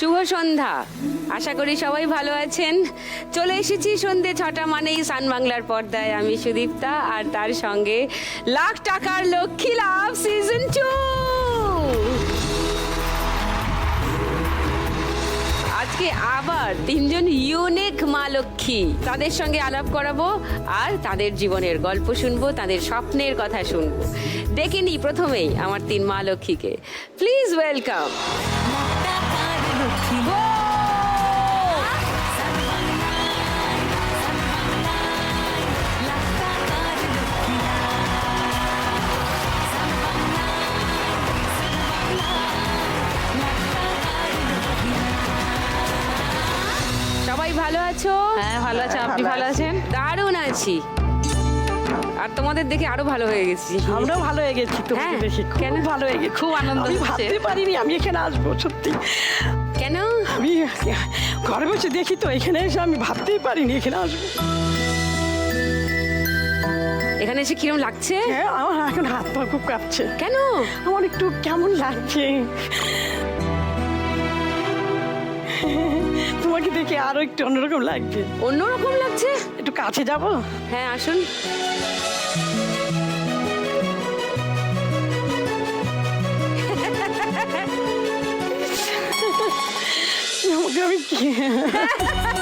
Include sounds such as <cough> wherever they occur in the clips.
শুভ সন্ধ্যা। আশা করি সবাই ভালো আছেন। চলে এসেছি সন্ধে ছটা মানেই সান বাংলার পর্দায়। আমি সুদীপ্তা আর তার সঙ্গে লাখ টাকার লক্ষ্মী লাভ সিজন টু আজকে আবার তিনজন ইউনিক মা লক্ষ্মী। তাদের সঙ্গে আলাপ করাবো আর তাদের জীবনের গল্প শুনব, তাদের স্বপ্নের কথা শুনব। নিই প্রথমেই আমার তিন মা লক্ষ্মীকে। প্লিজ ওয়েলকাম সবাই ভালো আছো? হ্যাঁ ভালো আছে। আপনি ভালো আছেন? দারুণ আছি। আর তোমাদের দেখে আরও ভালো হয়ে গেছি। আমরাও ভালো হয়ে গেছি তোমাকে হ্যাঁ, দেখে খুব কেন? ভালো হয়ে গেছি। খুব আনন্দ আমি হচ্ছে। ভাবতে পারিনি আমি এখানে আসব সত্যি। ঘরে বসে দেখি তো এখানে এসে আমি ভাবতেই পারিনি এখানে আসব। এখানে এসে কিরম লাগছে? হ্যাঁ আমার এখন হাত পা খুব কাঁপছে। কেন? আমার একটু কেমন লাগছে। তোমাকে দেখে আরও একটু অন্যরকম লাগছে অন্যরকম লাগছে? একটু কাছে যাব? হ্যাঁ আসুন। আমাকে আমি কি-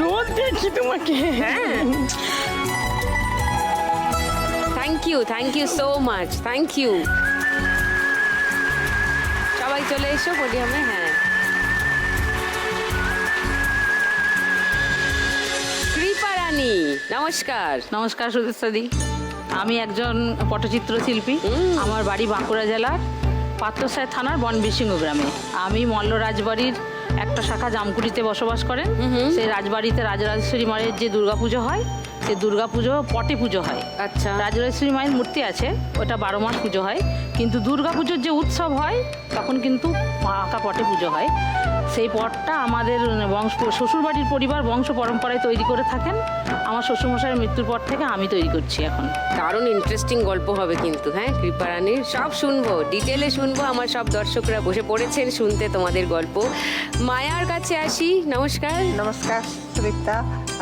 রোজ দেখি তোমাকে thank you thank you so much thank you সবাই চলে এসো পোডিয়ামে হ্যাঁ কৃপা রানী নমস্কার নমস্কার সুদীপ্তাদি আমি একজন পটচিত্র শিল্পী আমার বাড়ি বাঁকুড়া জেলার। পাত্রসায় থানার বনবিসিংহ গ্রামে। আমি মল্ল রাজবাড়ির একটা শাখা জামকুড়িতে বসবাস করেন। সেই রাজবাড়িতে রাজরাজেশ্বরী মায়ের যে দুর্গাপুজো হয় সে দুর্গাপুজো পটে পুজো হয়। আচ্ছা। রাজরাজেশ্বরী মায়ের মূর্তি আছে ওটা বারো মাস পুজো হয়। কিন্তু দুর্গাপুজোর যে উৎসব হয় তখন কিন্তু পাকা পটে পুজো হয়। সেই পটটা আমাদের বংশ শ্বশুরবাড়ির পরিবার বংশ পরম্পরায় তৈরি করে থাকেন। আমার শ্বশুরমশাইয়ের মৃত্যুর পর থেকে আমি তৈরি করছি এখন। দারুণ ইন্টারেস্টিং গল্প হবে কিন্তু হ্যাঁ? কৃপা রানীর সব শুনব ডিটেলে শুনব আমার সব দর্শকরা বসে পড়েছেন শুনতে তোমাদের গল্প। মায়ার কাছে আসি নমস্কার। নমস্কার সুদীপ্তা।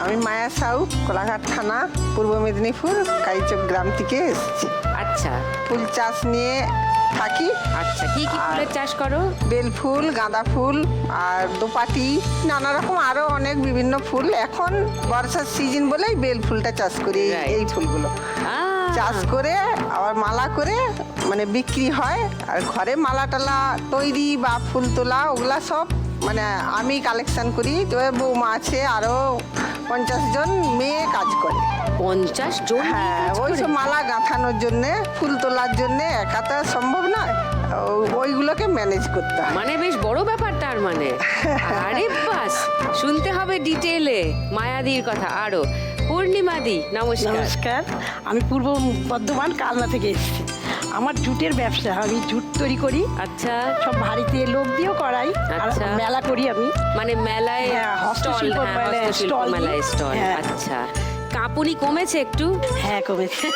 আমি মায়া সাউ কোলাঘাট থানা পূর্ব মেদিনীপুর কাইচক গ্রাম থেকে এসেছি। আচ্ছা। ফুল চাষ নিয়ে থাকি। আচ্ছা কি কি ফুলের চাষ করো? বেল ফুল গাঁদা ফুল আর দোপাটি নানা রকম আরও অনেক বিভিন্ন ফুল। এখন বর্ষার সিজন বলেই বেল ফুলটা চাষ করি এই- ফুলগুলো। চাষ করে আবার মালা করে মানে বিক্রি হয়। আর ঘরে মালা টালা তৈরি বা ফুল তোলা ওগুলা সব মানে আমি কালেকশন করি। তবে বৌমা আছে আরও পঞ্চাশ জন মেয়ে কাজ করে। পঞ্চাশ জন হ্যাঁ ওই? সব মালা গাঁথানোর জন্যে ফুল তোলার জন্যে একা তো সম্ভব নয় ওইগুলোকে ম্যানেজ করতে হয়। মানে বেশ বড় ব্যাপার তার মানে। আরে বাস শুনতে হবে ডিটেলে মায়াদির কথা আরও। পূর্ণিমাদি নমস্কার। নমস্কার। আমি পূর্ব বর্ধমান কালনা থেকে এসেছি। আমার জুটের ব্যবসা আমি জুট তৈরি করি। আচ্ছা। সব বাড়িতে লোক দিয়েও করাই। আর আচ্ছা। মেলা করি আমি। মানে মেলায় হ্যাঁ, স্টল হস্তশিল্প হ্যাঁ মেলায় স্টল হ্যাঁ। আচ্ছা। কাঁপুনি কমেছে একটু? হ্যাঁ কমেছে।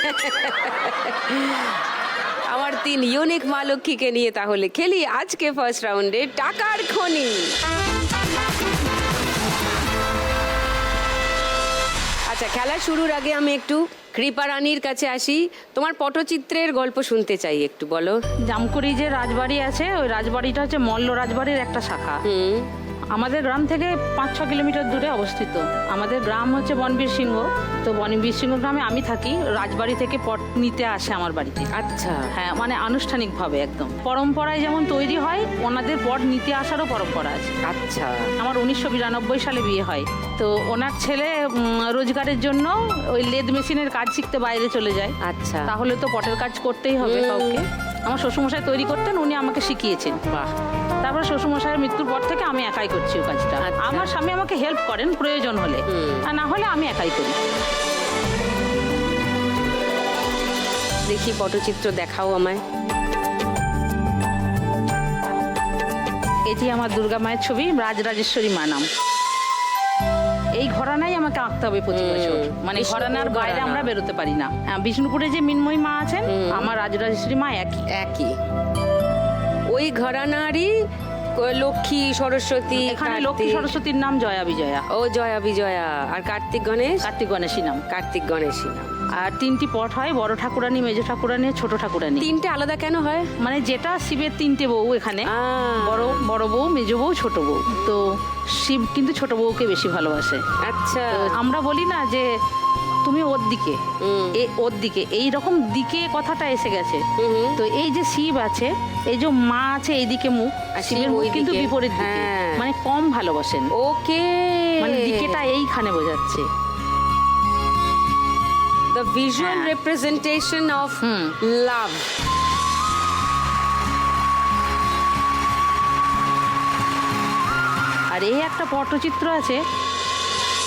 আমার তিন ইউনিক মা লক্ষ্মীকে নিয়ে তাহলে খেলি আজকে ফার্স্ট রাউন্ডে টাকার খনি। আচ্ছা খেলা শুরুর আগে আমি একটু কৃপা রানীর কাছে আসি। তোমার পটচিত্রের গল্প শুনতে চাই একটু বলো। জামকুড়ি যে রাজবাড়ি আছে ওই রাজবাড়িটা হচ্ছে মল্ল রাজবাড়ির একটা শাখা। হুম। আমাদের গ্রাম থেকে পাঁচ ছ কিলোমিটার দূরে অবস্থিত। আমাদের গ্রাম হচ্ছে বনবীর সিংহ। তো বনবীর সিংহ গ্রামে আমি থাকি রাজবাড়ি থেকে পট নিতে আসে আমার বাড়িতে। আচ্ছা। হ্যাঁ মানে আনুষ্ঠানিকভাবে একদম। পরম্পরায় যেমন তৈরি হয় ওনাদের পট নিতে আসারও পরম্পরা আছে। আচ্ছা। আমার উনিশশো বিরানব্বই সালে বিয়ে হয়। তো ওনার ছেলে রোজগারের জন্য ওই লেদ মেশিনের কাজ শিখতে বাইরে চলে যায়। আচ্ছা। তাহলে তো পটের কাজ করতেই হবে কাউকে। আমার শ্বশুরমশাই তৈরি করতেন উনি আমাকে শিখিয়েছেন। বাহ। তারপর শ্বশুরমশাইয়ের মৃত্যুর পর থেকে আমি একাই করছি ওই কাজটা। আচ্ছা। আমার স্বামী আমাকে হেল্প করেন প্রয়োজন হলে। আর না হলে আমি একাই করি। দেখি পটচিত্র দেখাও আমায়। এটি আমার দুর্গা মায়ের ছবি রাজরাজেশ্বরী মা নাম। এই ঘরানাই আমাকে আঁকতে হবে প্রতি বছর। মানে ঘরানার বাইরে আমরা বেরোতে পারি না। হ্যাঁ, বিষ্ণুপুরে যে মিনময়ী মা আছেন। আমার রাজরাজেশ্বরী মা একই। একই। ওই ঘরানারই লক্ষ্মী সরস্বতী এখানে লক্ষ্মী সরস্বতীর নাম জয়া বিজয়া। ও জয়া বিজয়া। আর কার্তিক গণেশ? কার্তিক গণেশী নাম। কার্তিক গণেশী নাম। আর তিনটি পট হয় বড় ঠাকুরানি মেজ ঠাকুরানি ছোট ঠাকুরানি তিনটে আলাদা কেন হয়? মানে যেটা শিবের তিনটে বউ এখানে বড় বড় বউ মেজ বউ ছোট বউ। তো শিব কিন্তু ছোট বউকে বেশি ভালোবাসে। আচ্ছা। আমরা বলি না যে তুমি ওর দিকে এ ওর দিকে এই রকম দিকে কথাটা এসে গেছে। তো এই যে শিব আছে এই যে মা আছে এইদিকে মুখ শিবের মুখ কিন্তু বিপরীত দিকে হ্যাঁ। মানে কম ভালোবাসেন ওকে মানে দিকেটা এইখানে বোঝাচ্ছে দ্য ভিজুয়াল হ্যাঁ। Representation of hmm. লাভ আর এই একটা পটচিত্র আছে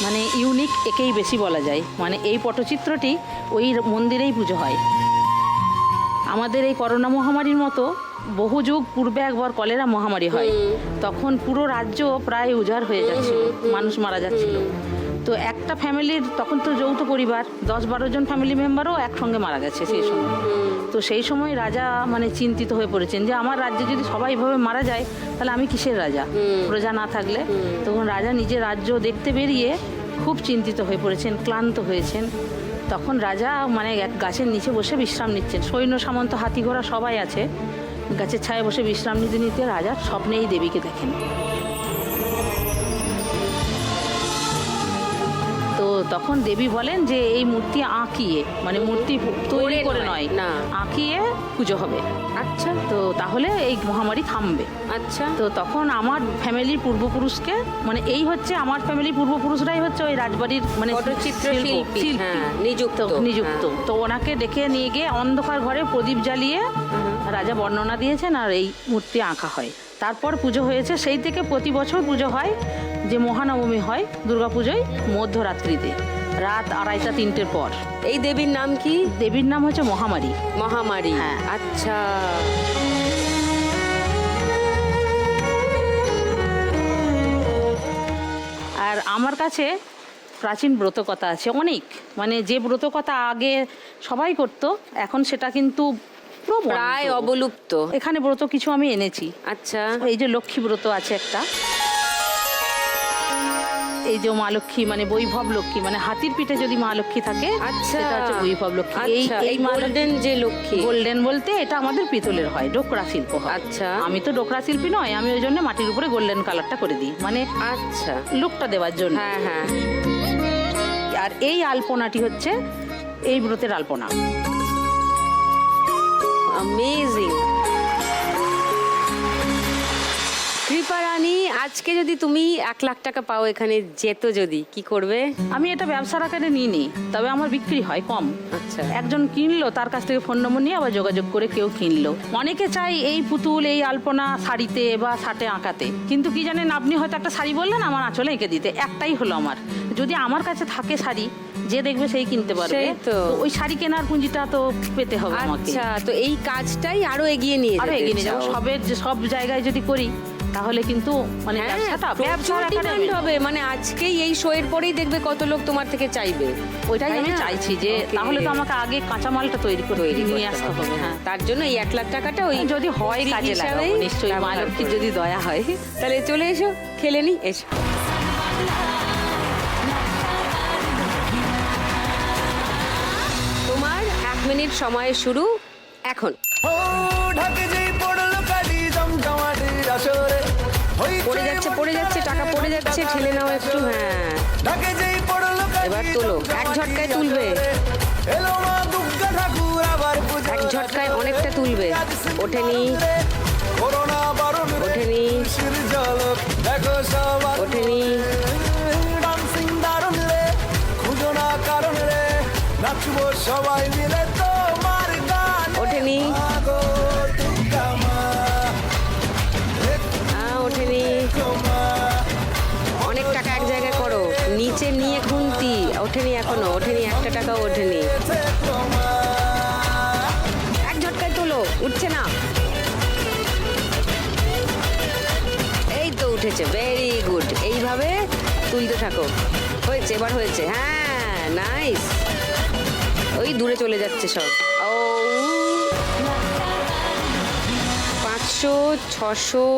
মানে ইউনিক একেই বেশি বলা যায়। মানে এই পটচিত্রটি ওই মন্দিরেই পুজো হয়। আমাদের এই করোনা মহামারীর মতো বহু যুগ পূর্বে একবার কলেরা মহামারী হয়। তখন পুরো রাজ্য প্রায় উজাড় হয়ে যাচ্ছিল। মানুষ মারা যাচ্ছিল। তো একটা ফ্যামিলির তখন তো যৌথ পরিবার দশ বারো জন ফ্যামিলি মেম্বারও একসঙ্গে মারা গেছে সেই সময়। তো সেই সময় রাজা মানে চিন্তিত হয়ে পড়েছেন যে আমার রাজ্যে যদি সবাই এভাবে মারা যায় তাহলে আমি কিসের রাজা? প্রজা না থাকলে। তখন রাজা নিজের রাজ্য দেখতে বেরিয়ে খুব চিন্তিত হয়ে পড়েছেন ক্লান্ত হয়েছেন। তখন রাজা মানে এক গাছের নিচে বসে বিশ্রাম নিচ্ছেন। সৈন্য সামন্ত হাতি ঘোড়া সবাই আছে। গাছের ছায় বসে বিশ্রাম নিতে নিতে রাজা স্বপ্নেই দেবীকে দেখেন। তখন দেবী বলেন যে এই মূর্তি আঁকিয়ে মানে মূর্তি তৈরি করে নয়, না। আঁকিয়ে পুজো হবে। আচ্ছা। তো তাহলে এই মহামারী থামবে। আচ্ছা। তো তখন আমার ফ্যামিলির পূর্বপুরুষকে মানে এই হচ্ছে আমার ফ্যামিলির পূর্বপুরুষরাই হচ্ছে ওই রাজবাড়ির মানে শিল্পী, হ্যাঁ, নিযুক্ত, নিযুক্ত। হ্যাঁ। তো ওনাকে ডেকে নিয়ে গিয়ে অন্ধকার ঘরে প্রদীপ জ্বালিয়ে রাজা বর্ণনা দিয়েছেন আর এই মূর্তি আঁকা হয়। তারপর পুজো হয়েছে। সেই থেকে প্রতি বছর পুজো হয় যে মহানবমী হয় দুর্গাপুজোয় মধ্যরাত্রিতে রাত আড়াইটা তিনটের পর। এই দেবীর নাম কি? দেবীর নাম হচ্ছে মহামারী। মহামারী। হ্যাঁ। আচ্ছা। আর আমার কাছে প্রাচীন ব্রতকথা আছে অনেক। মানে যে ব্রতকথা আগে সবাই করতো এখন সেটা কিন্তু পুরো প্রায় অবলুপ্ত। এখানে ব্রত কিছু আমি এনেছি। আচ্ছা। এই যে লক্ষ্মী ব্রত আছে একটা। এই যে মা লক্ষ্মী মানে বৈভব লক্ষ্মী মানে হাতির পিঠে যদি মা লক্ষ্মী থাকে আচ্ছা। সেটা হচ্ছে বৈভব লক্ষ্মী। এই আচ্ছা গোল্ডেন যে লক্ষ্মী। গোল্ডেন বলতে এটা আমাদের পিতলের হয় ডোকরা শিল্প হয়। আচ্ছা। আমি তো ডোকরা শিল্পী নয় আমি ওই জন্য মাটির উপরে গোল্ডেন কালারটা করে দিই। মানে আচ্ছা। লুকটা দেওয়ার জন্য। হ্যাঁ হ্যাঁ। আর এই আলপনাটি হচ্ছে এই ব্রতের আলপনা। অ্যামেজিং কৃপা রানী আজকে যদি তুমি এক লাখ টাকা পাও এখানে যেত যদি কি করবে? আমি এটা ব্যবসার আকারে নিই নি তবে আমার বিক্রি হয় কম। আচ্ছা। একজন কিনলো তার কাছ থেকে ফোন নম্বর নিয়ে আবার যোগাযোগ করে কেউ কিনলো। অনেকে চাই এই পুতুল এই আলপনা শাড়িতে বা শার্টে আঁকাতে। কিন্তু কি জানেন আপনি হয়তো একটা শাড়ি বললেন আমার আঁচলে এঁকে দিতে। একটাই হলো আমার। যদি আমার কাছে থাকে শাড়ি যে দেখবে সেই কিনতে পারবে। তো। ওই শাড়ি কেনার পুঁজিটা তো পেতে হবে আমাকে। আচ্ছা তো এই কাজটাই আরও এগিয়ে নিয়ে আরও এগিয়ে নিয়ে যাব। চাও। সবের যে সব জায়গায় যদি করি তাহলে কিন্তু মানে হ্যাঁ, demand আমি- হবে। মানে আজকেই এই শো এর পরেই দেখবে কত লোক তোমার থেকে চাইবে। ওইটাই আমি চাইছি যে. তাহলে তো আমাকে আগে কাঁচামালটা তৈরি করে তৈরি নিয়ে আসতে হবে। হ্যাঁ। তার জন্য এই এক লাখ টাকাটা ওই যদি হয় কাজে লাগাবো নিশ্চয়ই মা লক্ষ্মীর যদি দয়া হয়। তাহলে চলে এসো খেলে নি এসো। মিনিট সময় শুরু এখন। পড়ে যাচ্ছে পড়ে যাচ্ছে টাকা পড়ে যাচ্ছে ঠেলে নাও একটু হ্যাঁ। এবার তোলো। এক ঝটকায় তুলবে। এক ঝটকায় অনেকটা তুলবে। ওঠেনি ওঠেনি ওঠেনি নাচবো সবাই মিলে তুলতে থাকো হয়েছে, এবার হয়েছে। হ্যাঁ নাইস ওই দূরে চলে যাচ্ছে সব। ও, পাঁচশো, ছশো,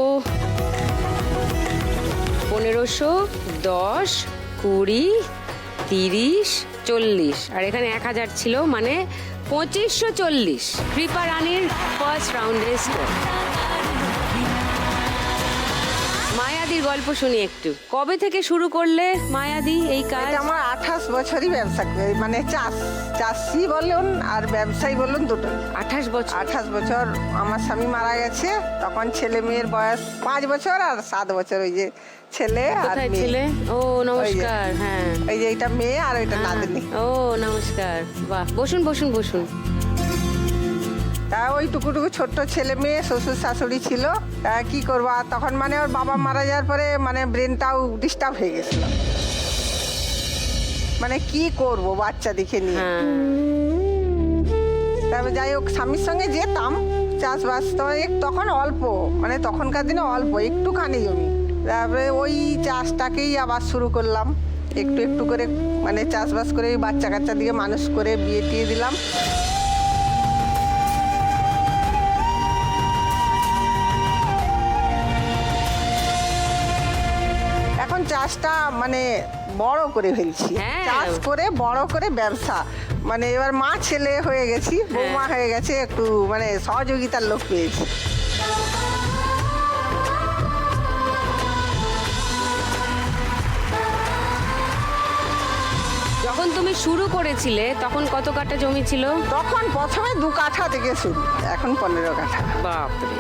পনেরোশো, দশ, কুড়ি, তিরিশ, চল্লিশ। আর এখানে এক হাজার ছিল মানে পঁচিশশো চল্লিশ। কৃপা রানীর ফার্স্ট রাউন্ডের স্কোর গল্প শুনি একটু। কবে থেকে শুরু করলে মায়াদি এই কাজ? এটা আমার আঠাশ বছরই ব্যবসা। করি মানে চাষ চাষি বলুন আর ব্যবসায়ী বলুন দুটোই আঠাশ বছর? আঠাশ বছর আমার স্বামী মারা গেছে তখন ছেলে মেয়ের বয়স পাঁচ বছর আর সাত বছর। ওই যে ছেলে আর কোথায় মেয়ে। ছিলে? ও নমস্কার হ্যাঁ। এই যে এটা মেয়ে আর ওইটা নাতনি। ও নমস্কার। বাহ বসুন বসুন বসুন। তা ওই টুকুটুকু ছোট্ট ছেলে মেয়ে শ্বশুর শাশুড়ি ছিল। তা কি করব? আর তখন মানে ওর বাবা মারা যাওয়ার পরে মানে ব্রেনটাও ডিস্টার্ব হয়ে গেছিল। মানে কি করব বাচ্চা দেখে নিয়ে? তারপর যাই হোক স্বামীর সঙ্গে যেতাম চাষবাস তো এক- তখন অল্প মানে তখনকার দিনে অল্প একটুখানি জমি। তারপরে ওই চাষটাকেই আবার শুরু করলাম। একটু একটু করে মানে চাষবাস করে বাচ্চা কাচ্চা দিকে মানুষ করে বিয়ে টিয়ে দিলাম। চাষটা মানে বড় করে ফেলছি। হ্যাঁ। চাষ করে বড় করে ব্যবসা। মানে এবার মা ছেলে হয়ে গেছি বৌমা হয়ে গেছে একটু মানে সহযোগিতার লোক পেয়েছি। তুমি শুরু করেছিলে তখন কত কাটা জমি ছিল? তখন প্রথমে দু কাঠা থেকে শুরু এখন পনেরো কাঠা। বাপরে।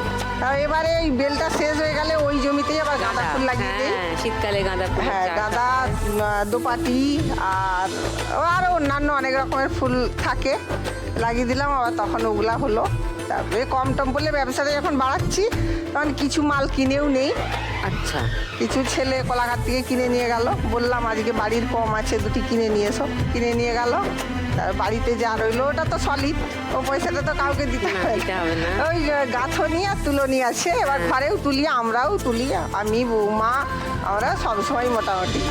আর এবারে এই বেলটা শেষ হয়ে গেলে ওই জমিতেই আবার গাঁদা ফুল লাগিয়ে দিই। হ্যাঁ শীতকালে গাঁদা ফুল হ্যাঁ গাঁদা দোপাটি আর আরও অন্যান্য অনেক রকমের ফুল থাকে। লাগিয়ে দিলাম আবার তখন ওগুলা হলো। তারপরে কম টম বলে ব্যবসাটা যখন বাড়াচ্ছি তখন কিছু মাল কিনেও নেই। আচ্ছা। কিছু ছেলে কলাঘাট থেকে কিনে নিয়ে গেল। বললাম আজকে বাড়ির কম আছে দুটি কিনে নিয়ে এসো। কিনে নিয়ে গেল। তার বাড়িতে যা রইল ওটা তো সলিড ও পয়সাটা তো কাউকে দিতে হবে। না। ওই গাঁথনি আর তুলনি আছে। এবার ঘরেও তুলি আমরাও তুলি। আমি বৌমা আমরা সবসময় মোটামুটি।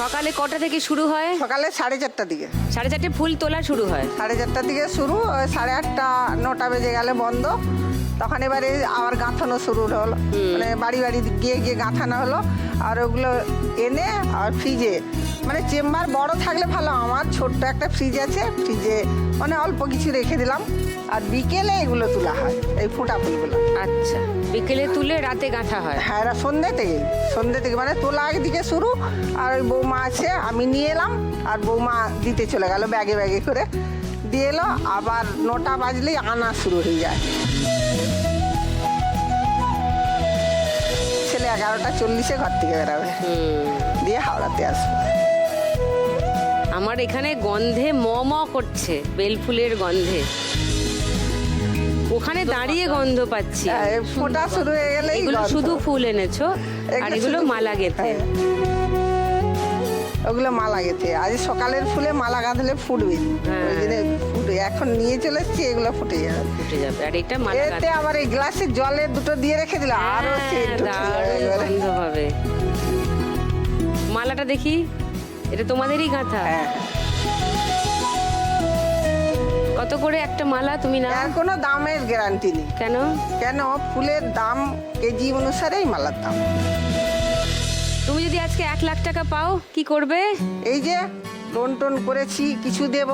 সকালে কটা থেকে শুরু হয়? সকালে সাড়ে চারটার দিকে। সাড়ে চারটে ফুল তোলা শুরু হয়। সাড়ে চারটার দিকে শুরু ওই সাড়ে আটটা নটা বেজে গেলে বন্ধ। তখন এবারে আবার গাঁথানো শুরু হলো। মানে বাড়ি বাড়ি গিয়ে গিয়ে গাঁথানো হলো আর ওগুলো এনে আর ফ্রিজে। মানে চেম্বার বড় থাকলে ভালো আমার ছোট্ট একটা ফ্রিজ আছে ফ্রিজে মানে অল্প কিছু রেখে দিলাম। আর বিকেলে এগুলো তোলা হয় এই ফুটা ফুলগুলো। আচ্ছা বিকেলে তুলে রাতে গাঁথা হয়। হ্যাঁ এরা সন্ধ্যে থেকে সন্ধ্যে থেকে মানে তোলা একদিকে শুরু আর ওই বৌমা আছে আমি নিয়ে এলাম আর বৌমা দিতে চলে গেল ব্যাগে ব্যাগে করে। দিয়ে এলো আবার নটা বাজলেই আনা শুরু হয়ে যায়। এগারোটা চল্লিশে ঘর থেকে বেরাবে। হুম। দিয়ে হাওড়াতে আসবে। আমার এখানে গন্ধে ম ম করছে বেলফুলের গন্ধে। ওখানে দাঁড়িয়ে গন্ধ পাচ্ছি। হ্যাঁ, ফোটা শুরু হয়ে গেলেই এগুলো শুধু ফুল এনেছো আর এগুলো মালা গেথে। হ্যাঁ। ওগুলো মালা গেছে আজ সকালের ফুলে মালা গাঁথলে ফুটবে। এখন নিয়ে চলে এসছি এগুলো ফুটে যাবে। ফুটে যাবে। আর এটা মালা এতে আবার এই গ্লাসে জলে দুটো দিয়ে রেখে দিল আরও হ্যাঁ, এবারে। গন্ধ হবে। মালাটা দেখি এটা তোমাদেরই গাঁথা? হ্যাঁ। কত করে একটা মালা তুমি না এর কোনো দামের গ্যারান্টি নেই। কেন? কেন? ফুলের দাম কেজি অনুসারেই মালার দাম। তুমি যদি আজকে এক লাখ টাকা পাও কি করবে? এই যে লোন টোন করেছি কিছু দেব।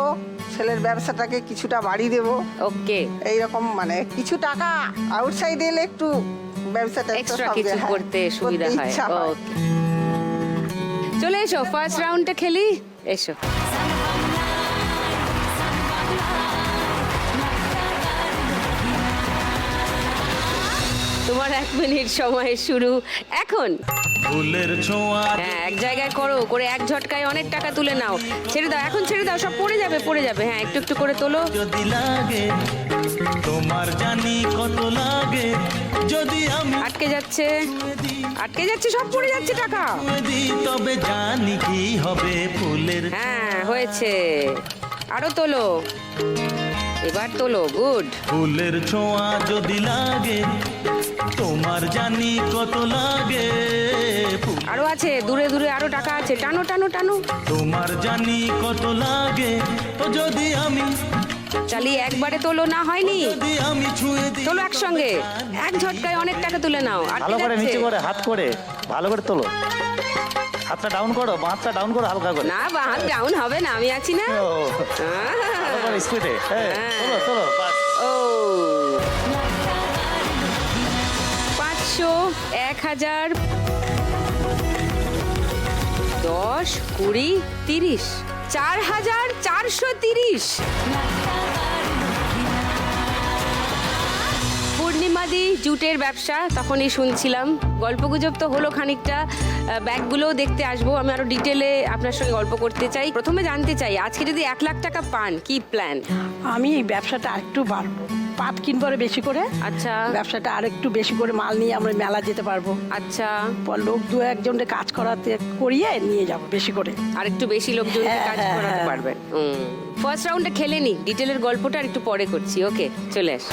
ছেলের ব্যবসাটাকে কিছুটা বাড়ি দেব। ওকে। এইরকম মানে কিছু টাকা আউটসাইড এলে একটু ব্যবসাটা এক্সট্রা কিছু হ্যাঁ, করতে সুবিধা হয়। ওকে। চলে এসো ফার্স্ট রাউন্ডটা খেলি? এসো। তোমার এক মিনিট সময় শুরু। এখন। ফুলের ছোঁয়া। হ্যাঁ এক জায়গায় করো করে এক ঝটকায় অনেক টাকা তুলে নাও। ছেড়ে দাও এখন ছেড়ে দাও সব পড়ে যাবে পড়ে যাবে। হ্যাঁ একটু একটু করে তোলো। যদি লাগে তোমার জানি কত লাগে। যদি আমি আটকে যাচ্ছে আটকে যাচ্ছে সব পড়ে যাচ্ছে টাকা। তবে জানি কি হবে ফুলের হ্যাঁ হয়েছে। আরও তোলো। এবার তোলো গুড। ফুলের ছোঁয়া যদি লাগে তোমার জানি কত লাগে? আরও আছে দূরে দূরে আরও টাকা আছে। টানো টানো টানো। তোমার জানি কত লাগে? তো যদি আমি চালিয়ে একবারে তোলো না হয়নি। তোলো একসঙ্গে। এক ঝটকায় অনেক টাকা তুলে নাও। ভালো করে নিচে করে হাত করে ভালো করে তোলো। হাতটা ডাউন করো হাতটা ডাউন করো হালকা করে। না বা হাত ডাউন হবে না আমি আছি না। ও, স্পিডে হ্যাঁ তোলো তোলো পাঁচশো, এক হাজার, দশ, কুড়ি, তিরিশ, চার হাজার, চারশো তিরিশ। পূর্ণিমাদি জুটের ব্যবসা, তখনই শুনছিলাম। গল্পগুজব তো হলো খানিকটা। ব্যাগগুলোও দেখতে আসব। আমি আরও ডিটেলে আপনার সঙ্গে গল্প করতে চাই। প্রথমে জানতে চাই, আজকে যদি এক লাখ টাকা পান, কি প্ল্যান আমি এই ব্যবসাটা আরেকটু বাড়বো। পাট কিনবো আরও বেশি করে। আচ্ছা। ব্যবসাটা আরেকটু বেশি করে মাল নিয়ে আমরা মেলা যেতে পারব। আচ্ছা। পর লোক দু একজনকে কাজ করাতে করিয়ে নিয়ে যাব বেশি করে। আর একটু বেশি লোকজনকে হ্যাঁ, কাজ হ্যাঁ, করাতে হ্যাঁ। পারবেন। ফার্স্ট রাউন্ডে খেলে নি। ডিটেলের গল্পটা আর একটু পরে করছি। ওকে চলে আস।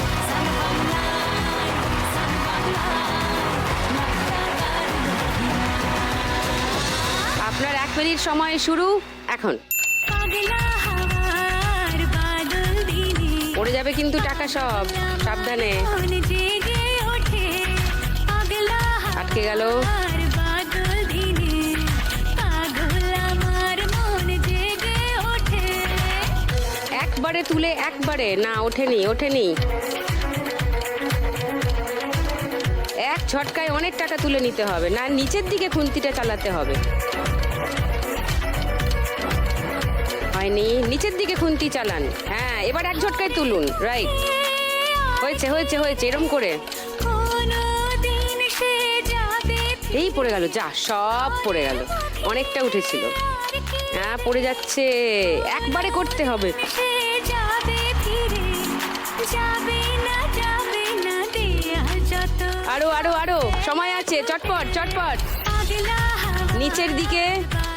আপনার এক মিনিট সময় শুরু। এখন। পড়ে যাবে কিন্তু টাকা সব, সাবধানে। আটকে গেল। একবারে তুলে, একবারে। না, ওঠেনি ওঠেনি। এক ছটকায় অনেক টাকা তুলে নিতে হবে। না, নিচের দিকে খুন্তিটা চালাতে হবে। হয়নি। নিচের দিকে খুন্তি চালান। হ্যাঁ এবার এক ঝটকায় তুলুন। রাইট হয়েছে হয়েছে হয়েছে এরম করে। এই পড়ে গেল যা সব পড়ে গেল। অনেকটা উঠেছিল। হ্যাঁ পড়ে যাচ্ছে। একবারে করতে হবে। আরও আরও আরও। সময় আছে চটপট চটপট। নিচের দিকে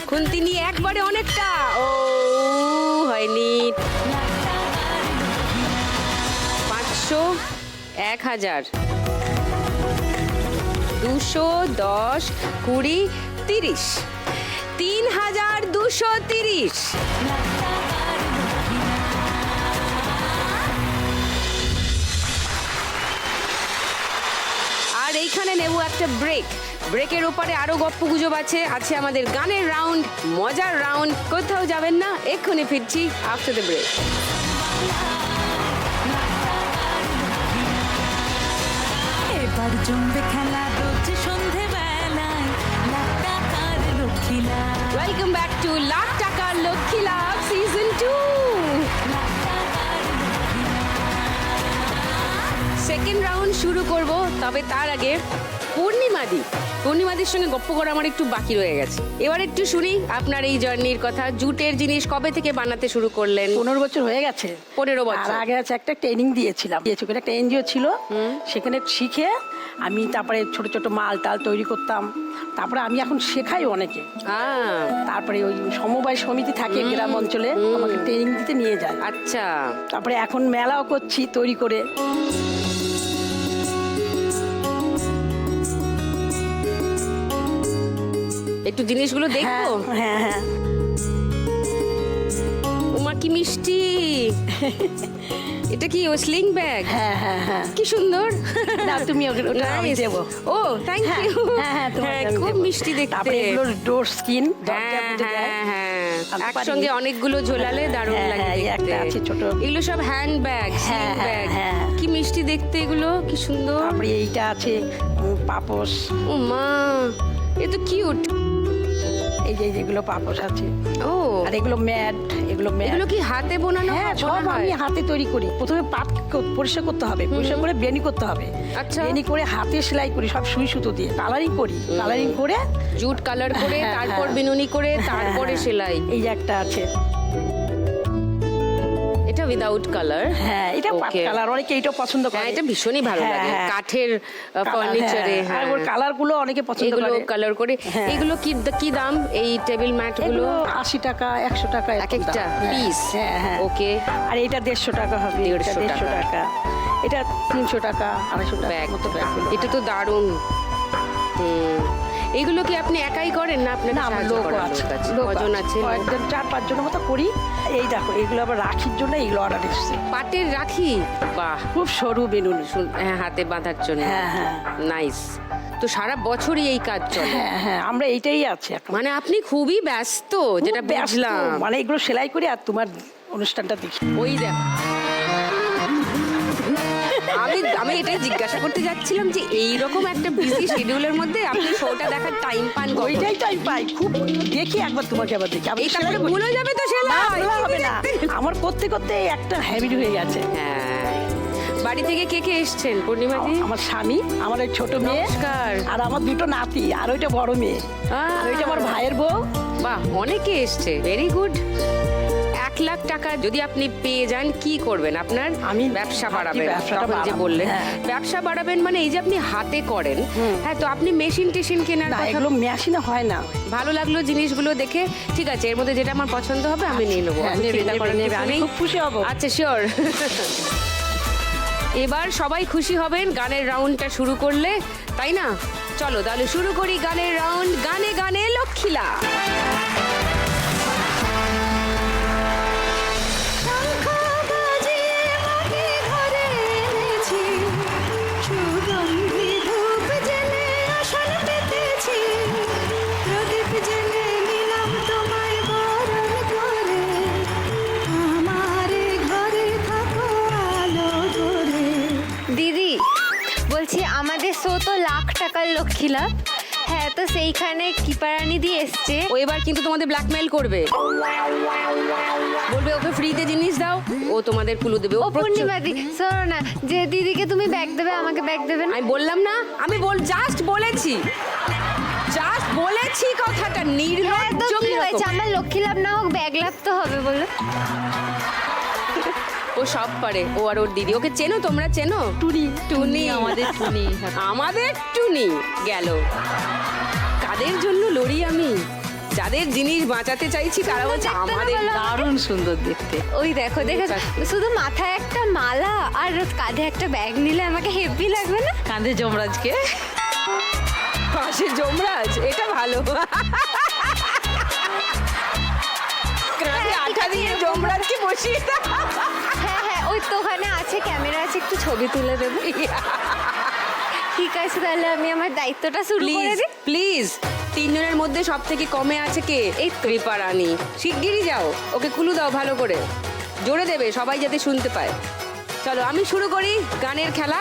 খুন্তি নিয়ে একবারে অনেকটা। ও হয়নি। পাঁচশো এক হাজার। দুশো দশ, কুড়ি, তিরিশ। তিন হাজার দুশো তিরিশ। আর এইখানে নেব একটা ব্রেক ব্রেকের ওপারে আরও গপ্প গুজব আছে আছে আমাদের গানের রাউন্ড মজার রাউন্ড। কোথাও যাবেন না এক্ষুনি ফিরছি আফটার দ্য ব্রেক এবার জমবে খেলা রোজ সন্ধে বেলায় লাখ টাকার ওয়েলকাম ব্যাক টু লাখ টাকার লক্ষ্মী লাভ সিজন টু সেকেন্ড রাউন্ড শুরু করব তবে তার আগে পূর্ণিমাদি। পূর্ণিমাদির সঙ্গে গপ্প করা আমার একটু বাকি রয়ে গেছে। এবার একটু শুনি আপনার এই জার্নির কথা। জুটের জিনিস কবে থেকে বানাতে শুরু করলেন? পনেরো বছর হয়ে গেছে। পনেরো বছর। আর আগে আছে একটা ট্রেনিং দিয়েছিলাম। দিয়েছি ওখানে একটা এনজিও ছিল। সেখানে শিখে আমি তারপরে ছোট ছোট মাল টাল তৈরি করতাম। তারপরে আমি এখন শেখাই অনেকে। আহ, তারপরে ওই সমবায় সমিতি থাকে গ্রাম অঞ্চলে আমাকে ট্রেনিং দিতে নিয়ে যায়। আচ্ছা। তারপরে এখন মেলাও করছি তৈরি করে। একটু জিনিসগুলো হ্যাঁ দেখব? হ্যাঁ হ্যাঁ। ওমা কি মিষ্টি? এটা কি ও স্লিং ব্যাগ হ্যাঁ হ্যাঁ হ্যাঁ। কি সুন্দর। না, তুমি ওটা আমি. দেবো। ও থ্যাংক হ্যাঁ, ইউ হ্যাঁ, হ্যাঁ, তোমাকে খুব মিষ্টি দেখতে। তারপরে এগুলো ডোর স্কিন হ্যাঁ হ্যাঁ হ্যাঁ। আমি একসঙ্গে অনেকগুলো ঝোলালে দারুণ হ্যাঁ, লাগে হ্যাঁ, দেখতে। একটা আছে ছোট। এগুলো সব হ্যান্ড ব্যাগ হ্যাঁ, হ্যাঁ, ব্যাগ হ্যাঁ। কি মিষ্টি দেখতে এগুলো কি সুন্দর। তারপরে এইটা আছে উম, পাপোশ। ও মা এ তো কিউট যে যেগুলো পাপোশ আছে। ও। আর এগুলো ম্যাট এগুলো ম্যাট। এগুলো কি হাতে বোনানো হ্যাঁ? সব আমি হাতে তৈরি করি। প্রথমে পাট পরিষ্কার করতে হবে পরিষ্কার করে বেনি করতে হবে। আচ্ছা। বেনি করে হাতে সেলাই করি সব সুই সুতো দিয়ে। কালারিং করি কালারিং করে জুট কালার করে হ্যাঁ, তারপর হ্যাঁ। বিনুনি করে তারপরে হ্যাঁ, সেলাই। এই একটা আছে। উইদাউট কালার হ্যাঁ এটা পাট কালার অনেকে এইটা পছন্দ করে। হ্যাঁ এটা ভীষণই ভালো হ্যাঁ, লাগে। হ্যাঁ। কাঠের ফার্নিচারে আর ওর কালারগুলো অনেকে পছন্দ এগুলো করে। কালার করে। এগুলো কি কি দাম এই টেবিল ম্যাটগুলো? এগুলো আশি টাকা একশো টাকা এক একটা পিস হ্যাঁ হ্যাঁ ওকে আর এটা দেড়শো টাকা হবে এটা 150 টাকা। এটা তিনশো টাকা আড়াইশো টাকা মতো এটা তো দারুণ। হুম। এগুলো কি আপনি একাই করেন না আপনার আমার লোক আছে কজন আছে? কয়েকজন চার পাঁচজনের মতো করি। এই দেখো এগুলো আবার রাখির জন্য এইগুলো অর্ডার এসছে পাটের রাখি? বাহ খুব সরু বেনুনি হ্যাঁ হাতে বাঁধার জন্য। হ্যাঁ, হ্যাঁ। নাইস। তো সারা বছরই এই কাজ চলে। হ্যাঁ হ্যাঁ আমরা এইটাই আছে মানে আপনি খুবই ব্যস্ত যেটা বুঝলাম। মানে এগুলো সেলাই করি আর তোমার অনুষ্ঠানটা দেখি। ওই দেখ। আমি এটাই জিজ্ঞাসা করতে যাচ্ছিলাম যে এই রকম একটা বিজি শিডিউলের মধ্যে আপনি শোটা দেখার টাইম পান? ওইটাই টাইম পাই। খুব দেখি একবার তোমাকে আবার দেখি। আমি করি। ভুলে যাবে তো না, সেলাই হবে না। আমার করতে করতে একটা হ্যাবিট হয়ে গেছে। হ্যাঁ। বাড়ি থেকে কে কে এসছেন? পূর্ণিমাদি আমার স্বামী আমার ওই ছোট মেয়ে। নমস্কার। আর আমার দুটো নাতি আর ওইটা বড় মেয়ে। ওইটা আমার ভাইয়ের বউ। বাহ অনেকে এসছে। ভেরি গুড লাখ টাকা যদি আপনি পেয়ে যান কি করবেন আপনার? আমি ব্যবসা বাড়াবেন। তখন যে বললেন হ্যাঁ। ব্যবসা বাড়াবেন মানে এই যে আপনি হাতে করেন হ্যাঁ তো আপনি মেশিন টেশিন কেনার এগুলো মেশিনে হয় না। ভালো লাগল জিনিসগুলো দেখে। ঠিক আছে এর মধ্যে যেটা আমার পছন্দ হবে আমি নিয়ে নেব। হ্যাঁ, আমি। খুব খুশি হব। আচ্ছা শিওর এবার সবাই খুশি হবেন গানের রাউন্ডটা শুরু করলে তাই না? চলো তাহলে শুরু করি গানের রাউন্ড গানে গানে লক্ষ্মীলা লক্ষ্মী লাভ? হ্যাঁ তো সেইখানে কিপারানি দিয়ে এসছে। ও এবার কিন্তু তোমাদের ব্ল্যাকমেল করবে। বলবে ওকে ফ্রিতে জিনিস দাও। ও তোমাদের কুলু দেবে। ও পূর্ণিমাদি শোনো না যে দিদিকে তুমি ব্যাগ দেবে আমাকে ব্যাগ দেবে না? আমি বললাম না আমি বল জাস্ট বলেছি। জাস্ট বলেছি কথাটা হ্যাঁ নির্লজ্জ কি হয়েছে? আমার লক্ষ্মী লাভ না হোক ব্যাগ লাভ তো হবে বলো। ও সব পারে। ও আর ওর দিদি। ওকে চেনো তোমরা? চেনো? টুনি। টুনি। আমাদের টুনি। আমাদের টুনি গেল। কাদের জন্য লড়ি আমি? যাদের জিনিস বাঁচাতে চাইছি তারা বলছে আমাদের। দারুণ সুন্দর দেখতে। ওই দেখো দেখো। শুধু মাথায় একটা মালা আর কাঁধে একটা ব্যাগ নিলে আমাকে হেভি লাগবে না? কাঁধে যমরাজকে। পাশে যমরাজ এটা ভালো। <laughs> আঠা দিয়ে যমরাজকে বসিয়ে হ্যাঁ হ্যাঁ ওই তো ওখানে আছে ক্যামেরা আছে একটু ছবি তুলে দেবে। ঠিক আছে তাহলে আমি আমার দায়িত্বটা শুরু করে প্লিজ দিই। প্লিজ তিনজনের মধ্যে সব থেকে কমে আছে কে? এই কৃপা রানী। শিগগিরই যাও ওকে কুলু দাও ভালো করে। জোরে দেবে সবাই যাতে শুনতে পায়। চলো আমি শুরু করি গানের খেলা।